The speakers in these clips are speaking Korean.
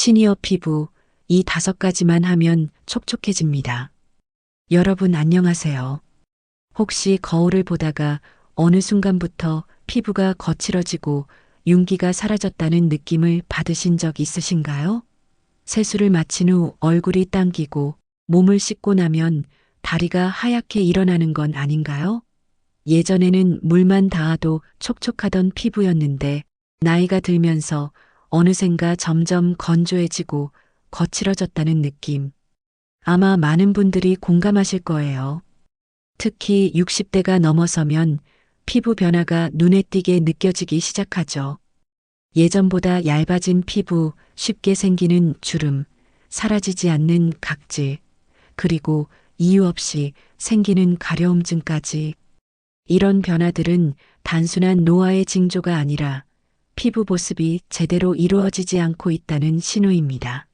시니어 피부, 이 다섯 가지만 하면 촉촉해집니다. 여러분 안녕하세요. 혹시 거울을 보다가 어느 순간부터 피부가 거칠어지고 윤기가 사라졌다는 느낌을 받으신 적 있으신가요? 세수를 마친 후 얼굴이 당기고 몸을 씻고 나면 다리가 하얗게 일어나는 건 아닌가요? 예전에는 물만 닿아도 촉촉하던 피부였는데 나이가 들면서 어느샌가 점점 건조해지고 거칠어졌다는 느낌. 아마 많은 분들이 공감하실 거예요. 특히 60대가 넘어서면 피부 변화가 눈에 띄게 느껴지기 시작하죠. 예전보다 얇아진 피부, 쉽게 생기는 주름, 사라지지 않는 각질, 그리고 이유 없이 생기는 가려움증까지. 이런 변화들은 단순한 노화의 징조가 아니라 피부 보습이 제대로 이루어지지 않고 있다는 신호입니다.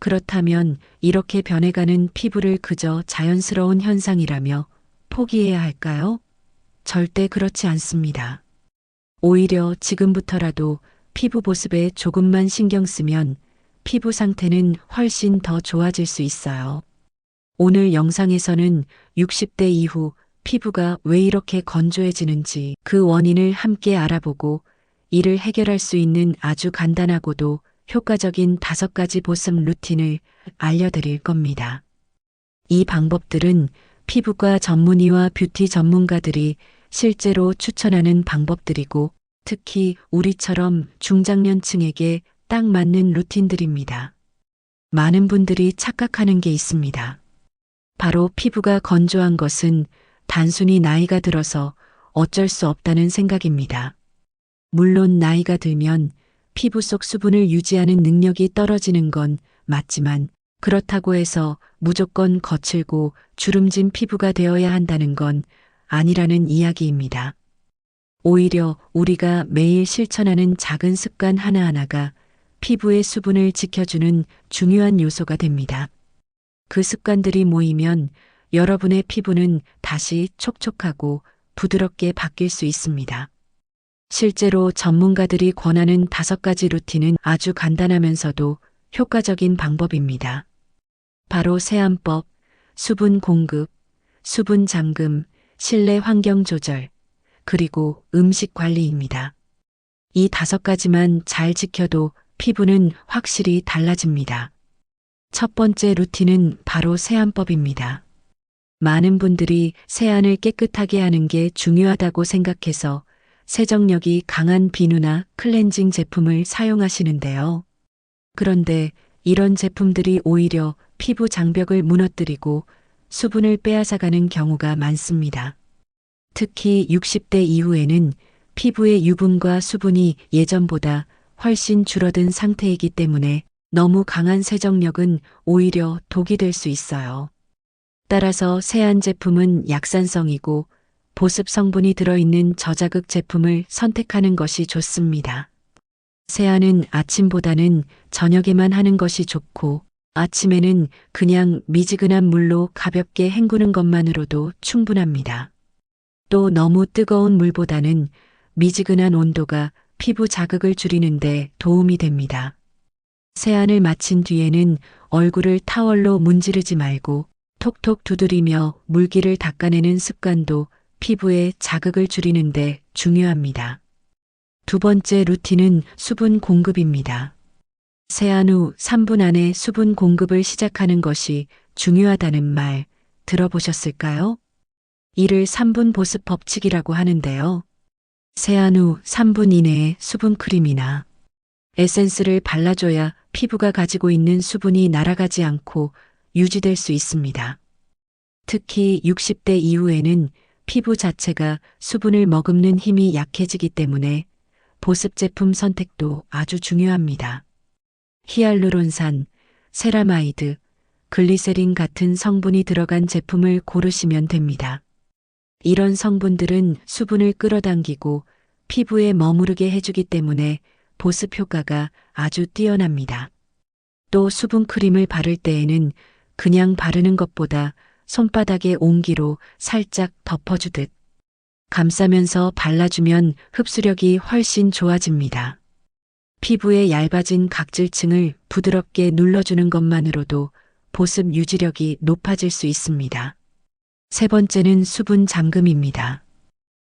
그렇다면 이렇게 변해가는 피부를 그저 자연스러운 현상이라며 포기해야 할까요? 절대 그렇지 않습니다. 오히려 지금부터라도 피부 보습에 조금만 신경 쓰면 피부 상태는 훨씬 더 좋아질 수 있어요. 오늘 영상에서는 60대 이후 피부가 왜 이렇게 건조해지는지 그 원인을 함께 알아보고 이를 해결할 수 있는 아주 간단하고도 효과적인 다섯 가지 보습 루틴을 알려드릴 겁니다. 이 방법들은 피부과 전문의와 뷰티 전문가들이 실제로 추천하는 방법들이고 특히 우리처럼 중장년층에게 딱 맞는 루틴들입니다. 많은 분들이 착각하는 게 있습니다. 바로 피부가 건조한 것은 단순히 나이가 들어서 어쩔 수 없다는 생각입니다. 물론 나이가 들면 피부 속 수분을 유지하는 능력이 떨어지는 건 맞지만 그렇다고 해서 무조건 거칠고 주름진 피부가 되어야 한다는 건 아니라는 이야기입니다. 오히려 우리가 매일 실천하는 작은 습관 하나하나가 피부의 수분을 지켜주는 중요한 요소가 됩니다. 그 습관들이 모이면 여러분의 피부는 다시 촉촉하고 부드럽게 바뀔 수 있습니다. 실제로 전문가들이 권하는 다섯 가지 루틴은 아주 간단하면서도 효과적인 방법입니다. 바로 세안법, 수분 공급, 수분 잠금, 실내 환경 조절, 그리고 음식 관리입니다. 이 다섯 가지만 잘 지켜도 피부는 확실히 달라집니다. 첫 번째 루틴은 바로 세안법입니다. 많은 분들이 세안을 깨끗하게 하는 게 중요하다고 생각해서 세정력이 강한 비누나 클렌징 제품을 사용하시는데요. 그런데 이런 제품들이 오히려 피부 장벽을 무너뜨리고 수분을 빼앗아가는 경우가 많습니다. 특히 60대 이후에는 피부의 유분과 수분이 예전보다 훨씬 줄어든 상태이기 때문에 너무 강한 세정력은 오히려 독이 될 수 있어요. 따라서 세안 제품은 약산성이고 보습 성분이 들어있는 저자극 제품을 선택하는 것이 좋습니다. 세안은 아침보다는 저녁에만 하는 것이 좋고 아침에는 그냥 미지근한 물로 가볍게 헹구는 것만으로도 충분합니다. 또 너무 뜨거운 물보다는 미지근한 온도가 피부 자극을 줄이는데 도움이 됩니다. 세안을 마친 뒤에는 얼굴을 타월로 문지르지 말고 톡톡 두드리며 물기를 닦아내는 습관도 피부에 자극을 줄이는데 중요합니다. 두 번째 루틴은 수분 공급입니다. 세안 후 3분 안에 수분 공급을 시작하는 것이 중요하다는 말 들어보셨을까요? 이를 3분 보습 법칙이라고 하는데요. 세안 후 3분 이내에 수분 크림이나 에센스를 발라줘야 피부가 가지고 있는 수분이 날아가지 않고 유지될 수 있습니다. 특히 60대 이후에는 피부 자체가 수분을 머금는 힘이 약해지기 때문에 보습 제품 선택도 아주 중요합니다. 히알루론산, 세라마이드, 글리세린 같은 성분이 들어간 제품을 고르시면 됩니다. 이런 성분들은 수분을 끌어당기고 피부에 머무르게 해주기 때문에 보습 효과가 아주 뛰어납니다. 또 수분 크림을 바를 때에는 그냥 바르는 것보다 손바닥에 온기로 살짝 덮어주듯 감싸면서 발라주면 흡수력이 훨씬 좋아집니다. 피부의 얇아진 각질층을 부드럽게 눌러주는 것만으로도 보습 유지력이 높아질 수 있습니다. 세 번째는 수분 잠금입니다.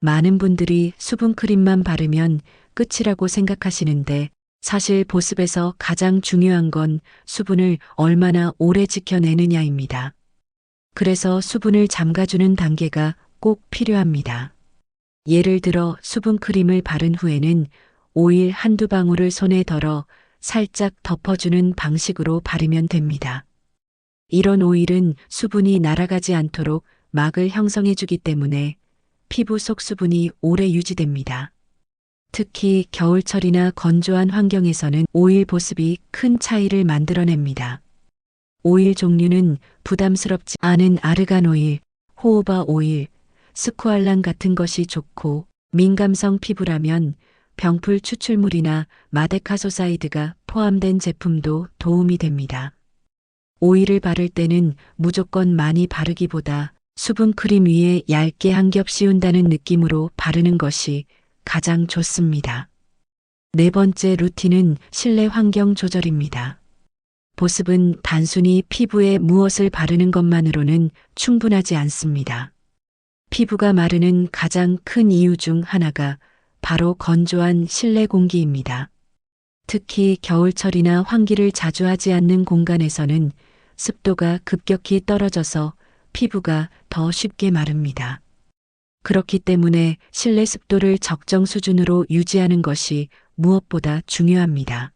많은 분들이 수분 크림만 바르면 끝이라고 생각하시는데 사실 보습에서 가장 중요한 건 수분을 얼마나 오래 지켜내느냐입니다. 그래서 수분을 잠가주는 단계가 꼭 필요합니다. 예를 들어 수분 크림을 바른 후에는 오일 한두 방울을 손에 덜어 살짝 덮어주는 방식으로 바르면 됩니다. 이런 오일은 수분이 날아가지 않도록 막을 형성해주기 때문에 피부 속 수분이 오래 유지됩니다. 특히 겨울철이나 건조한 환경에서는 오일 보습이 큰 차이를 만들어냅니다. 오일 종류는 부담스럽지 않은 아르간 오일, 호호바 오일, 스쿠알란 같은 것이 좋고 민감성 피부라면 병풀 추출물이나 마데카소사이드가 포함된 제품도 도움이 됩니다. 오일을 바를 때는 무조건 많이 바르기보다 수분 크림 위에 얇게 한 겹 씌운다는 느낌으로 바르는 것이 가장 좋습니다. 네 번째 루틴은 실내 환경 조절입니다. 보습은 단순히 피부에 무엇을 바르는 것만으로는 충분하지 않습니다. 피부가 마르는 가장 큰 이유 중 하나가 바로 건조한 실내 공기입니다. 특히 겨울철이나 환기를 자주 하지 않는 공간에서는 습도가 급격히 떨어져서 피부가 더 쉽게 마릅니다. 그렇기 때문에 실내 습도를 적정 수준으로 유지하는 것이 무엇보다 중요합니다.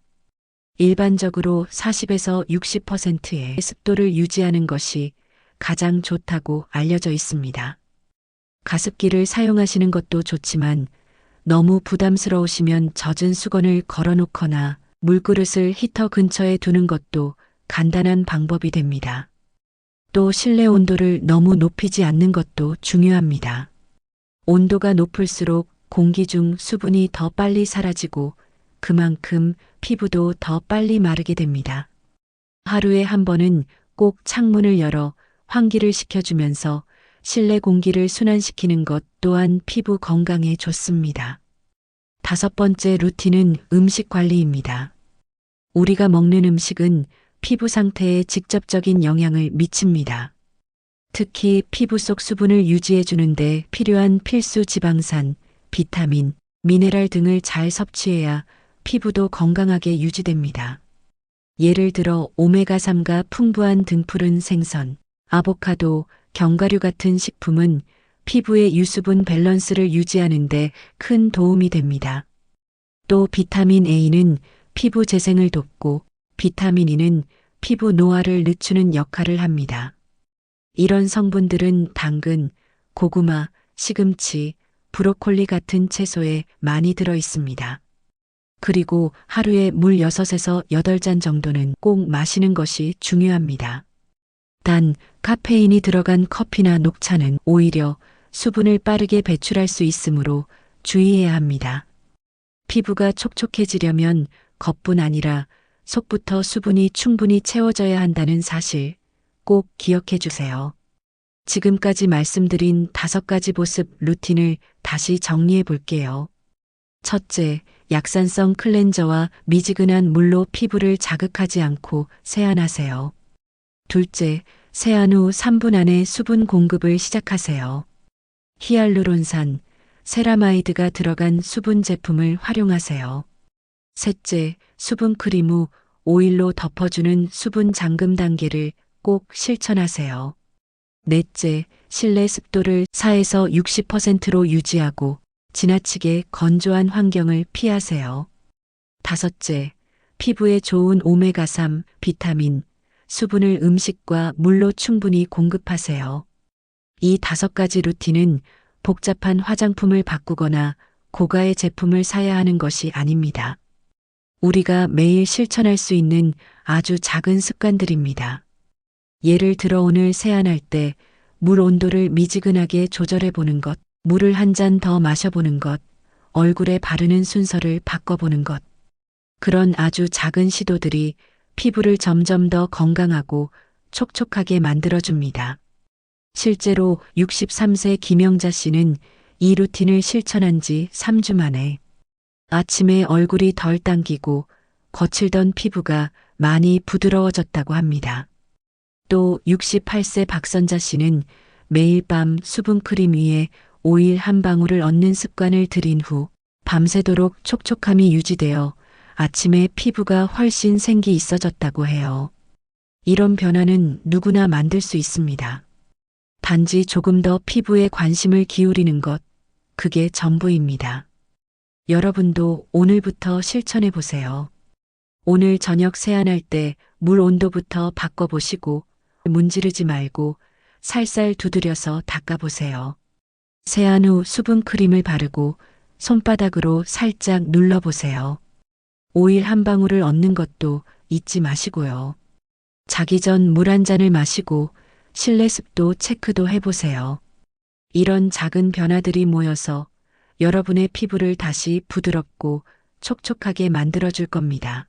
일반적으로 40에서 60%의 습도를 유지하는 것이 가장 좋다고 알려져 있습니다. 가습기를 사용하시는 것도 좋지만 너무 부담스러우시면 젖은 수건을 걸어놓거나 물그릇을 히터 근처에 두는 것도 간단한 방법이 됩니다. 또 실내 온도를 너무 높이지 않는 것도 중요합니다. 온도가 높을수록 공기 중 수분이 더 빨리 사라지고 그만큼 피부도 더 빨리 마르게 됩니다. 하루에 한 번은 꼭 창문을 열어 환기를 시켜주면서 실내 공기를 순환시키는 것 또한 피부 건강에 좋습니다. 다섯 번째 루틴은 음식 관리입니다. 우리가 먹는 음식은 피부 상태에 직접적인 영향을 미칩니다. 특히 피부 속 수분을 유지해 주는데 필요한 필수 지방산, 비타민, 미네랄 등을 잘 섭취해야 피부도 건강하게 유지됩니다. 예를 들어 오메가3가 풍부한 등푸른 생선, 아보카도, 견과류 같은 식품은 피부의 유수분 밸런스를 유지하는데 큰 도움이 됩니다. 또 비타민 A는 피부 재생을 돕고 비타민 E는 피부 노화를 늦추는 역할을 합니다. 이런 성분들은 당근, 고구마, 시금치, 브로콜리 같은 채소에 많이 들어 있습니다. 그리고 하루에 물 6에서 8잔 정도는 꼭 마시는 것이 중요합니다. 단, 카페인이 들어간 커피나 녹차는 오히려 수분을 빠르게 배출할 수 있으므로 주의해야 합니다. 피부가 촉촉해지려면 겉뿐 아니라 속부터 수분이 충분히 채워져야 한다는 사실 꼭 기억해 주세요. 지금까지 말씀드린 다섯 가지 보습 루틴을 다시 정리해 볼게요. 첫째, 약산성 클렌저와 미지근한 물로 피부를 자극하지 않고 세안하세요. 둘째, 세안 후 3분 안에 수분 공급을 시작하세요. 히알루론산, 세라마이드가 들어간 수분 제품을 활용하세요. 셋째, 수분 크림 후 오일로 덮어주는 수분 잠금 단계를 꼭 실천하세요. 넷째, 실내 습도를 4에서 60%로 유지하고 지나치게 건조한 환경을 피하세요. 다섯째, 피부에 좋은 오메가3, 비타민, 수분을 음식과 물로 충분히 공급하세요. 이 다섯 가지 루틴은 복잡한 화장품을 바꾸거나 고가의 제품을 사야 하는 것이 아닙니다. 우리가 매일 실천할 수 있는 아주 작은 습관들입니다. 예를 들어 오늘 세안할 때 물 온도를 미지근하게 조절해 보는 것, 물을 한 잔 더 마셔보는 것, 얼굴에 바르는 순서를 바꿔보는 것. 그런 아주 작은 시도들이 피부를 점점 더 건강하고 촉촉하게 만들어줍니다. 실제로 63세 김영자 씨는 이 루틴을 실천한 지 3주 만에 아침에 얼굴이 덜 당기고 거칠던 피부가 많이 부드러워졌다고 합니다. 또 68세 박선자 씨는 매일 밤 수분크림 위에 오일 한 방울을 얹는 습관을 들인 후 밤새도록 촉촉함이 유지되어 아침에 피부가 훨씬 생기 있어졌다고 해요. 이런 변화는 누구나 만들 수 있습니다. 단지 조금 더 피부에 관심을 기울이는 것, 그게 전부입니다. 여러분도 오늘부터 실천해 보세요. 오늘 저녁 세안할 때 물 온도부터 바꿔보시고 문지르지 말고 살살 두드려서 닦아보세요. 세안 후 수분 크림을 바르고 손바닥으로 살짝 눌러보세요. 오일 한 방울을 얹는 것도 잊지 마시고요. 자기 전 물 한 잔을 마시고 실내 습도 체크도 해보세요. 이런 작은 변화들이 모여서 여러분의 피부를 다시 부드럽고 촉촉하게 만들어줄 겁니다.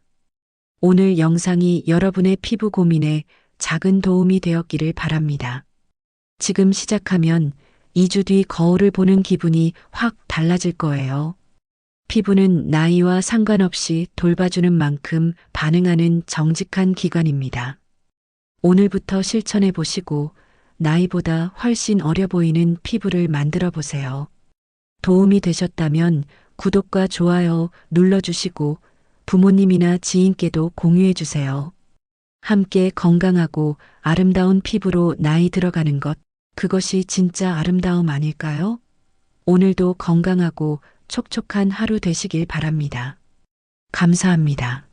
오늘 영상이 여러분의 피부 고민에 작은 도움이 되었기를 바랍니다. 지금 시작하면 2주 뒤 거울을 보는 기분이 확 달라질 거예요. 피부는 나이와 상관없이 돌봐주는 만큼 반응하는 정직한 기관입니다. 오늘부터 실천해 보시고 나이보다 훨씬 어려 보이는 피부를 만들어 보세요. 도움이 되셨다면 구독과 좋아요 눌러주시고 부모님이나 지인께도 공유해 주세요. 함께 건강하고 아름다운 피부로 나이 들어가는 것, 그것이 진짜 아름다움 아닐까요? 오늘도 건강하고 촉촉한 하루 되시길 바랍니다. 감사합니다.